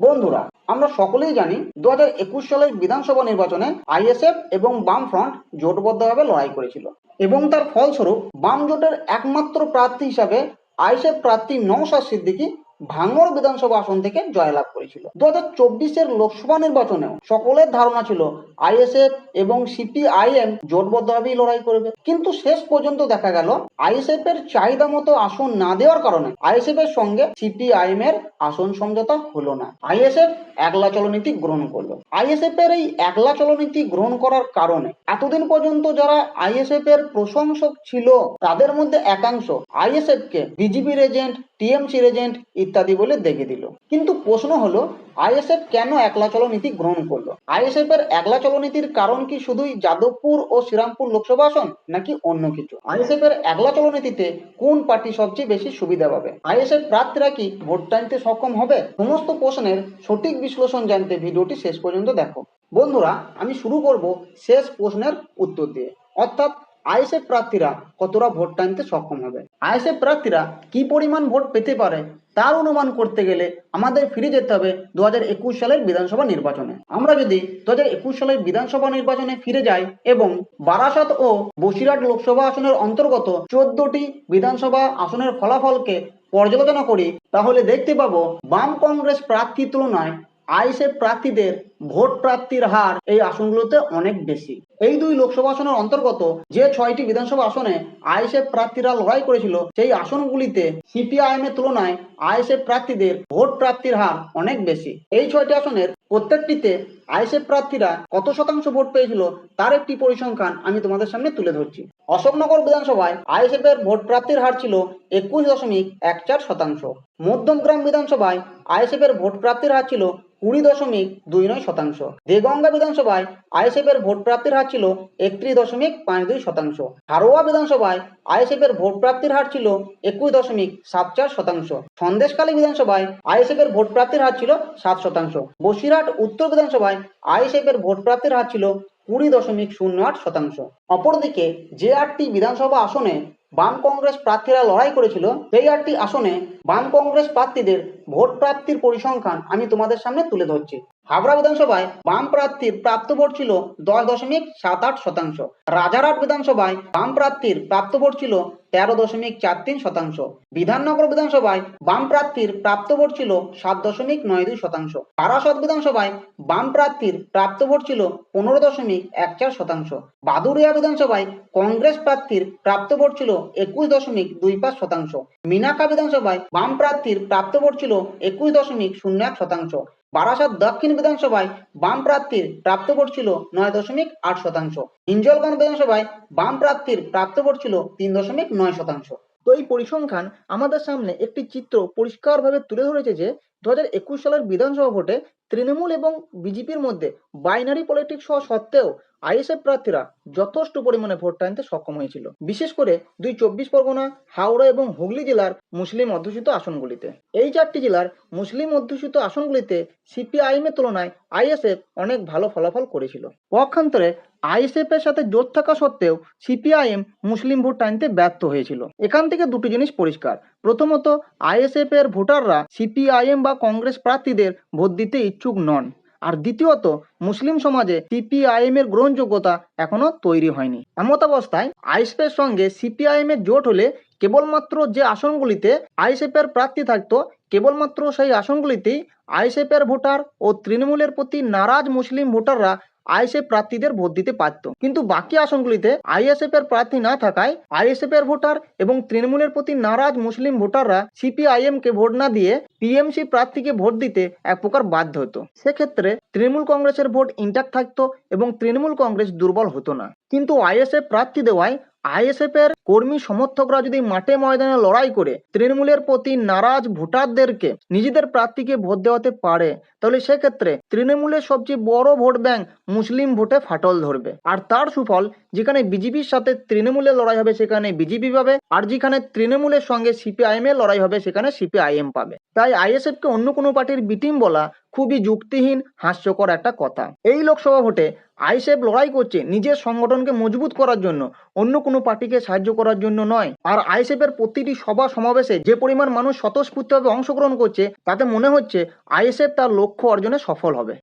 বন্ধুরা, আমরা সকলেই জানি দু হাজার একুশ সালের বিধানসভা নির্বাচনে আইএসএফ এবং বাম ফ্রন্ট জোটবদ্ধভাবে লড়াই করেছিল এবং তার ফলস্বরূপ বাম জোটের একমাত্র প্রার্থী হিসাবে আইএসএফ প্রার্থী নওশাদ সিদ্দিকী ভাঙড় বিধানসভা আসন থেকে জয়লাভ করেছিল। দু হাজার চব্বিশের লোকসভা নির্বাচনেও সকলের ধারণা ছিল, আইএসএফ এবং সিপিআইএম জোটবদ্ধভাবেই লড়াই করবে। কিন্তু শেষ পর্যন্ত দেখা গেল আইএসএফ এর চাহিদা মতো আসন না দেওয়ার কারণে আইএসএফ এর সঙ্গে সিপিআইএম এর আসন সমঝোতা হলো না। আইএসএফ একলা চলনীতি গ্রহণ করল। আইএসএফ এর এই একলা চলনীতি গ্রহণ করার কারণে এতদিন পর্যন্ত যারা আইএসএফ এর প্রশংসক ছিল, তাদের মধ্যে একাংশ আইএসএফ কে বিজেপির এজেন্ট, টিএমসির এজেন্ট ইত্যাদি বলে দেখে দিল। কিন্তু প্রশ্ন হলো, আইএসএফ কেন একলা চলনীতি গ্রহণ করল? আইএসএফ এর একলা চলনীতির কারণ কি শুধুই যাদবপুর ও শ্রীরামপুর লোকসভা আসন, নাকি অন্য কিছু? আইএসএফ এর একলা চলনীতিতে কোন পার্টি সবচেয়ে বেশি সুবিধা পাবে? আইএসএফ প্রার্থীরা কি ভোট টানতে সক্ষম হবে? সমস্ত প্রশ্নের সঠিক বিশ্লেষণ জানতে ভিডিওটি শেষ পর্যন্ত দেখো। বন্ধুরা, আমি শুরু করব শেষ প্রশ্নের উত্তর দিয়ে। অর্থাৎ, আইএসএফ প্রার্থীরা কতটা ভোট টানতে সক্ষম হবে? আইএসএফ প্রার্থীরা কি পরিমাণ ভোট পেতে পারে তার অনুমান করতে গেলে আমাদের ফিরে যেতে হবে দু একুশ সালের বিধানসভা নির্বাচনে। আমরা যদি দু একুশ সালের বিধানসভা নির্বাচনে ফিরে যাই এবং বারাসাত ও বসিরহাট লোকসভা আসনের অন্তর্গত চোদ্দটি বিধানসভা আসনের ফলাফলকে পর্যালোচনা করি, তাহলে দেখতে পাবো বাম কংগ্রেস প্রার্থীর তুলনায় আইএসএফ প্রার্থীদের ভোট প্রাপ্তির হার এই আসনগুলোতে অনেক বেশি। এই দুই লোকসভা আসনের অন্তর্গত যে ছয়টি বিধানসভা আসনে আইএসএফ প্রার্থীরা লড়াই করেছিল, সেই আসনগুলিতে সিপিআইএম এর তুলনায় আইএসএফ প্রার্থীদের ভোট প্রাপ্তির হার অনেক বেশি। এই ছয়টি আসনের প্রত্যেকটিতে আইএসএফ প্রার্থীরা কত শতাংশ ভোট পেয়েছিল, তার একটি পরিসংখ্যান আমি তোমাদের সামনে তুলে ধরছি। অশোকনগর বিধানসভায় আইএসএফ এর ভোট প্রাপ্তির হার ছিল একুশ দশমিক এক চার শতাংশ। মধ্যমগ্রাম বিধানসভায় আইএসএফ এর ভোট প্রাপ্তির হার ছিল কুড়ি দশমিক দুই নয় শতাংশ। দেগঙ্গা বিধানসভায় আইএসএফ এর ভোট প্রাপ্তির হার ছিল একত্রিশ দশমিক পাঁচ দুই শতাংশ। হারোয়া বিধানসভায় আইএসএফ এর ভোট প্রাপ্তির হার ছিল একুশ দশমিক সাত চার শতাংশ। সন্দেশকালী বিধানসভায় আইএসএফ এর ভোট প্রাপ্তির হার ছিল সাত শতাংশ। বসিরহাট উত্তর বিধানসভায় আইএসএফ এর ভোট প্রাপ্তির হার ছিল কুড়ি দশমিক শূন্য আট শতাংশ। অপরদিকে যে আটটি বিধানসভা আসনে বাম কংগ্রেস প্রার্থীরা লড়াই করেছিল। সেই আটটি আসনে বাম কংগ্রেস প্রার্থীদের ভোট প্রাপ্তির পরিসংখ্যান আমি তোমাদের সামনে তুলে ধরছি। হাবড়া বিধানসভায় বাম প্রার্থীর প্রাপ্ত ভোট ছিল দশ দশমিক সাত আট শতাংশ। রাজারহাট বিধানসভায় বাম প্রার্থীর প্রাপ্ত ভোট ছিল তেরো দশমিক চার তিন শতাংশ। বিধাননগর বিধানসভায় বাম প্রার্থীর প্রাপ্ত ভোট ছিল সাত দশমিক নয় দুই শতাংশ। বারাসত বিধানসভায় বাম প্রার্থীর প্রাপ্ত ভোট ছিল পনেরো দশমিক এক চার শতাংশ। বাদুরিয়া বিধানসভায় কংগ্রেস প্রার্থীর প্রাপ্ত ভোট ছিল একুশ দশমিক দুই পাঁচ শতাংশ। মিনাকা বিধানসভায় বাম প্রার্থীর প্রাপ্ত ভোট ছিল একুশ দশমিক শূন্য এক শতাংশ। বারাসাত দক্ষিণ বিধানসভায় বাম প্রার্থীর প্রাপ্ত ভোট ছিল নয় দশমিক আট শতাংশ। হিঞ্জলগঞ্জ বিধানসভায় বাম প্রার্থীর প্রাপ্ত ভোট ছিল তিন দশমিক নয় শতাংশ। তো এই পরিসংখ্যান আমাদের সামনে একটি চিত্র পরিষ্কারভাবে তুলে ধরেছে যে দু হাজার একুশ সালের বিধানসভা ভোটে তৃণমূল এবং বিজেপির মধ্যে বাইনারি পলিটিক্স হওয়া সত্ত্বেও আইএসএফ প্রার্থীরা যথেষ্ট পরিমাণে ভোট টানতে সক্ষম হয়েছিল। বিশেষ করে দুই চব্বিশ পরগনা, হাওড়া এবং হুগলি জেলার মুসলিম অধ্যুষিত আসনগুলিতে। এই চারটি জেলার মুসলিম অধ্যুষিত আসনগুলিতে সিপিআইএম এর তুলনায় আইএসএফ অনেক ভালো ফলাফল করেছিল। পক্ষান্তরে আইএসএফ এর সাথে জোট থাকা সত্ত্বেও সিপিআইএম মুসলিম ভোট টানতে ব্যর্থ হয়েছিল। এখান থেকে দুটি জিনিস পরিষ্কার। প্রথমত, আইএসএফ এর ভোটাররা সিপিআইএম বা কংগ্রেস প্রার্থীদের ভোট দিতে ইচ্ছুক নন। আর দ্বিতীয়ত, মুসলিম সমাজে সিপিআইএম এর গ্রহণযোগ্যতা এখনও তৈরি হয়নি। এমত অবস্থায় আইএসএফ এর সঙ্গে সিপিআইএম এর জোট হলে কেবলমাত্র যে আসনগুলিতে আইএসএফ এর প্রার্থী থাকতো, কেবলমাত্র সেই আসনগুলিতেই আইএসএফ এর ভোটার ও তৃণমূলের প্রতি নারাজ মুসলিম ভোটাররা আইএসএফ প্রার্থীদের ভোট দিতে পারত। কিন্তু বাকি আসনগুলিতে আইএসএফ এর প্রার্থী না থাকায় আইএসএফ এর ভোটার এবং তৃণমূলের প্রতি নারাজ মুসলিম ভোটাররা সিপিআইএম কে ভোট না দিয়ে টিএমসি প্রার্থীকে ভোট দিতে এক প্রকার বাধ্য হতো। সেক্ষেত্রে তৃণমূল কংগ্রেসের ভোট ইন্টাক্ট থাকতো এবং তৃণমূল কংগ্রেস দুর্বল হতো না। কিন্তু আইএসএফ প্রার্থী দেওয়ায় আইএসএফ এর কর্মী সমর্থকরা যদি মাঠে ময়দানে লড়াই করে তৃণমূলের প্রতি নারাজ ভোটারদেরকে নিজেদের প্রার্থীকে ভোট দেওয়াতে পারে, তাহলে সেক্ষেত্রে তৃণমূলের সবচেয়ে বড় ভোট ব্যাংক মুসলিম ভোটে ফাটল ধরবে। আর তার সুফল যেখানে বিজেপির সাথে তৃণমূলের লড়াই হবে সেখানে বিজেপি পাবে, আর যেখানে তৃণমূলের সঙ্গে সিপিআইএম এর লড়াই হবে সেখানে সিপিআইএম পাবে। তাই আইএসএফ কে অন্য কোনো পার্টির বিটিম বলা খুবই যুক্তিহীন, হাস্যকর একটা কথা। এই লোকসভা ভোটে আইসেফ লড়াই করছে নিজের সংগঠনকে মজবুত করার জন্য, অন্য কোনো পার্টিকে সাহায্য করার জন্য নয়। আর আইসেফের প্রতিটি সভা সমাবেশে যে পরিমাণ মানুষ স্বতঃস্ফূর্তভাবে অংশগ্রহণ করছে, তাতে মনে হচ্ছে আইএসএফ তার লক্ষ্য অর্জনে সফল হবে।